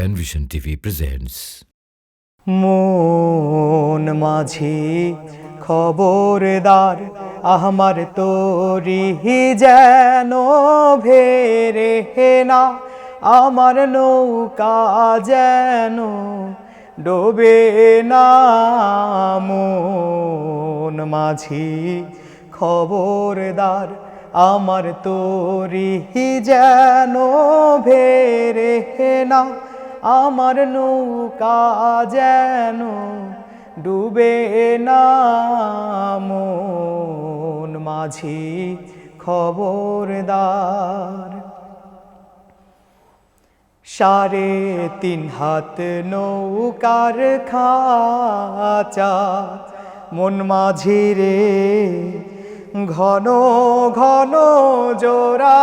Penvision TV presents মন মাঝি খবরদার আমার তোরি যেন ভেরে না, আমার নৌকা যেন ডোবে না। মন মাঝি খবরদার আমার তোরি যেন ভেরে না আমার নৌকা যেন ডুবে না, মন মাঝি খবরদার। সাড়ে তিন হাত নৌকার খাচা, মন মাঝি রে, ঘন ঘন জোড়া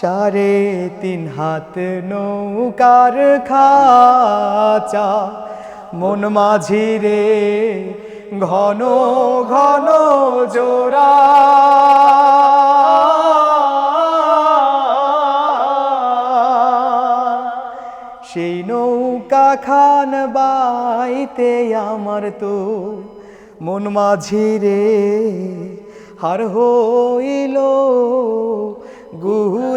সাড়ে তিন হাত নৌকার খাচা, মন মাঝি রে ঘন ঘন জোড়া। সেই নৌকা খান বাইতে আমার তো মন মাঝি রে হার হইল।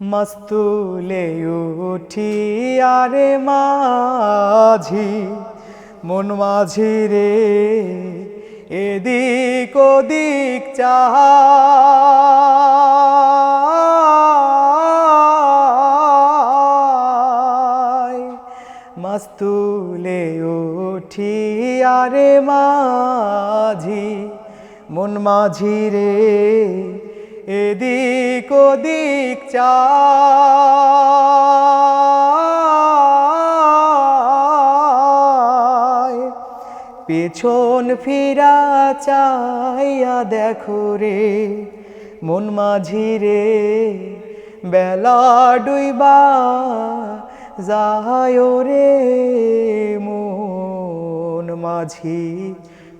মস্তুলে উঠি আরে মাঝি, মন মাঝি রে, এদিক ওদিক চাহাই। মস্তুলে উঠি আরে মাঝি, মন মাঝি রে এদিক ওদিক চাই। পেছন ফিরা চাইয়া দেখো রে, মন মাঝি রে, বেলা ডুইবা যায় রে মন মাঝি।